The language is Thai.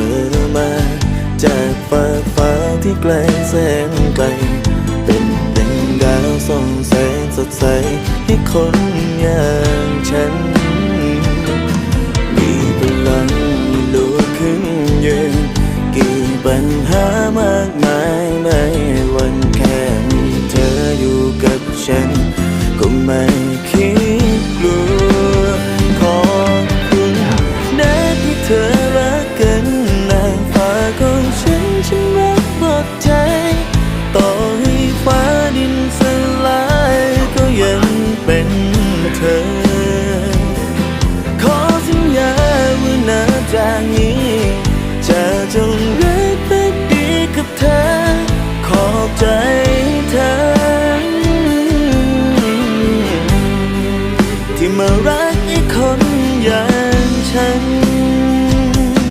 อมา จากฟากฟ้าที่ไกลแสนไกล เป็นดังดาวส่องแสงสดใสให้คนอย่างฉัน มีพลังลุกขึ้นยืนกี่ปัญหามากมายไม่วันแค่มีเธออยู่กับฉัน ก็ไม่คิดกลัวขอบคุณนะที่เธอางนี้จะจงรักและดีกับเธอ ขอบใจเธอ ที่มารักอีกคนอย่างฉัน